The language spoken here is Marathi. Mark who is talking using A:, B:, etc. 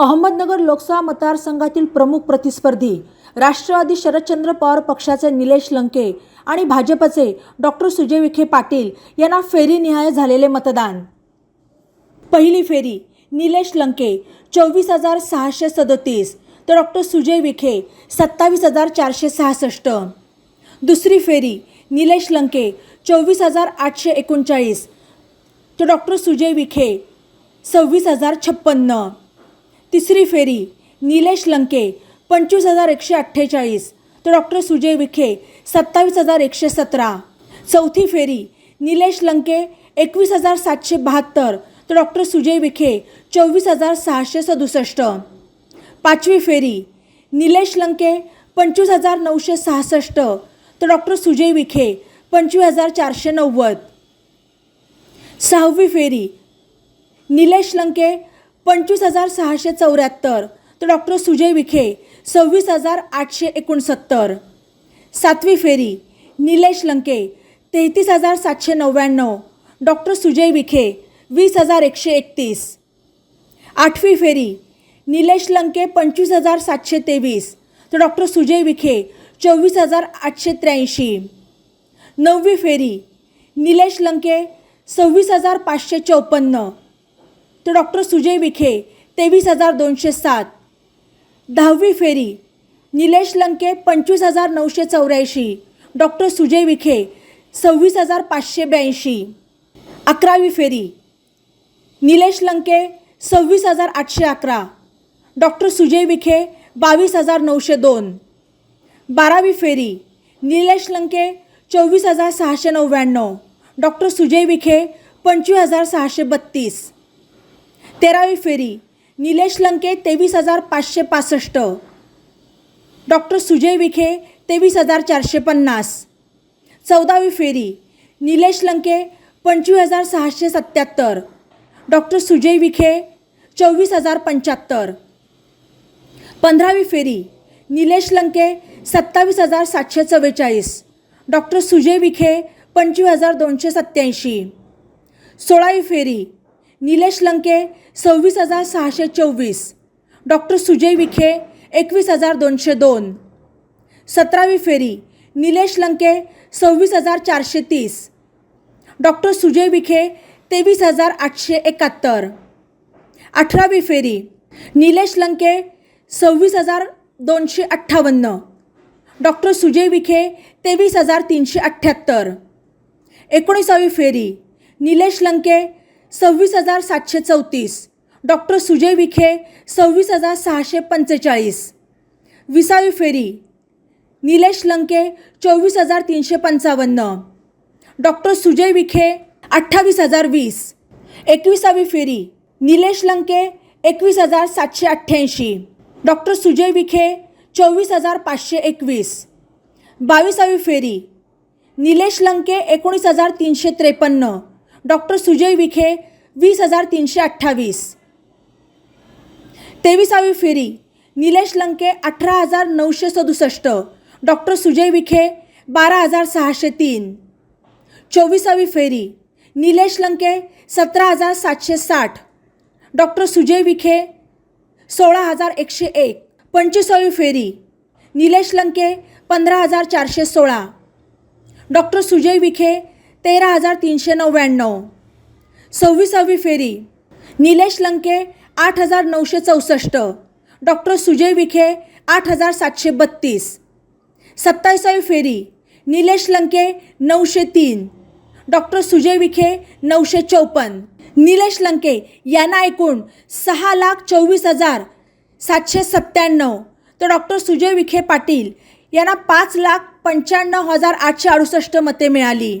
A: अहमदनगर लोकसभा मतदारसंघातील प्रमुख प्रतिस्पर्धी राष्ट्रवादी शरदचंद्र पवार पक्षाचे निलेश लंके आणि भाजपचे डॉक्टर सुजय विखे पाटील यांना फेरीनिहाय झालेले मतदान. पहिली फेरी निलेश लंके चोवीस हजार सहाशे सदोतीस तर डॉक्टर सुजय विखे सत्तावीस हजार चारशे सहासष्ट. दुसरी फेरी निलेश लंके चोवीस हजार आठशे एकोणचाळीस तर डॉक्टर सुजय विखे सव्वीस हजार छप्पन्न. तिसरी फेरी निलेश लंके पंचवीस हजार एकशे अठ्ठेचाळीस. तर डॉक्टर सुजय विखे सत्तावीस हजार एकशे सतरा. चौथी फेरी निलेश लंके एकवीस हजार सातशे बहात्तर. तर डॉक्टर सुजय विखे चोवीस हजार सहाशे सदुसष्ट. पाचवी फेरी निलेश लंके पंचवीस हजार नऊशे सहासष्ट. तर डॉक्टर सुजय विखे पंचवीस हजार चारशे नव्वद. सहावी फेरी निलेश लंके पंचवीस हजार सहाशे चौऱ्याहत्तर. तर डॉक्टर सुजय विखे सव्वीस हजार आठशे एकोणसत्तर. सातवी फेरी निलेश लंके तेहतीस हजार सातशे नव्याण्णव. डॉक्टर सुजय विखे वीस हजार एकशे एकतीस. आठवी फेरी निलेश लंके पंचवीस हजार सातशे तेवीस. तर डॉक्टर सुजय विखे चोवीस हजार आठशे त्र्याऐंशी. नववी फेरी निलेश लंके सव्वीस हजार पाचशे चौपन्न. तर डॉक्टर सुजय विखे तेवीस हजार दोनशे सात. दहावी फेरी निलेश लंके पंचवीस हजार नऊशे चौऱ्याऐंशी. डॉक्टर सुजय विखे सव्वीस हजार पाचशे ब्याऐंशी. अकरावी फेरी निलेश लंके सव्वीस हजार आठशे अकरा. डॉक्टर सुजय विखे बावीस हजार नऊशे दोन. बारावी फेरी निलेश लंके चोवीस हजार सहाशे नव्याण्णव. डॉक्टर सुजय विखे पंचवीस हजार सहाशे बत्तीस. तेरावी फेरी निलेश लंके तेवीस हजार पाचशे पासष्ट. डॉक्टर सुजय विखे तेवीस हजार चारशे पन्नास. चौदावी फेरी निलेश लंके पंचवीस हजार सहाशे सत्याहत्तर डॉक्टर सुजय विखे चोवीस हजार पंच्याहत्तर. पंधरावी फेरी निलेश लंके सत्तावीस हजार सातशे चव्वेचाळीस. डॉक्टर सुजय विखे पंचवीस हजार दोनशे सत्याऐंशी सोळावी फेरी निलेश लंके सव्वीस हजार सहाशे चोवीस. डॉक्टर सुजय विखे एकवीस हजार दोनशे दोन. सतरावी फेरी निलेश लंके सव्वीस हजार चारशे तीस. डॉक्टर सुजय विखे तेवीस हजार आठशे एकाहत्तर. अठरावी फेरी निलेश लंके सव्वीस हजार दोनशे अठ्ठावन्न. डॉक्टर सुजय विखे तेवीस हजार तीनशे अठ्ठ्याहत्तर एकोणीसावी फेरी निलेश लंके सव्वीस हजार सातशे चौतीस. डॉक्टर सुजय विखे सव्वीस हजार सहाशे पंचेचाळीस. विसावी फेरी. निलेश लंके चोवीस हजार तीनशे पंचावन्न. डॉक्टर सुजय विखे अठ्ठावीस हजार वीस. एकविसावी फेरी. निलेश लंके एकवीस हजार सातशे अठ्ठ्याऐंशी. डॉक्टर सुजय विखे चोवीस हजार पाचशे एकवीस. बावीसावी फेरी. निलेश लंके एकोणीस हजार तीनशे त्रेपन्न. डॉक्टर सुजय विखे वीस हजार तीनशे अठ्ठावीस. तेविसावी फेरी निलेश लंके अठरा हजार नऊशे सदुसष्ट. डॉक्टर सुजय विखे बारा हजार सहाशे तीन. चोवीसावी फेरी निलेश लंके सतरा हजार सातशे साठ. डॉक्टर सुजय विखे सोळा हजार एकशे एक. पंचवीसावी फेरी निलेश लंके पंधरा हजार चारशे सोळा. डॉक्टर सुजय विखे तेरा हजार तीनशे नव्याण्णव. सव्वीसावी फेरी. निलेश लंके आठ हजार नऊशे चौसष्ट. डॉक्टर सुजय विखे आठ हजार सातशे बत्तीस. सत्तावीसावी फेरी. निलेश लंके नऊशे तीन. डॉक्टर सुजय विखे नऊशे चौपन्न निलेश लंके यांना एकूण सहा लाख चोवीस हजार सातशे सत्त्याण्णव. तर डॉक्टर सुजय विखे पाटील यांना पाच लाख पंच्याण्णव हजार आठशे अडुसष्ट मते मिळाली.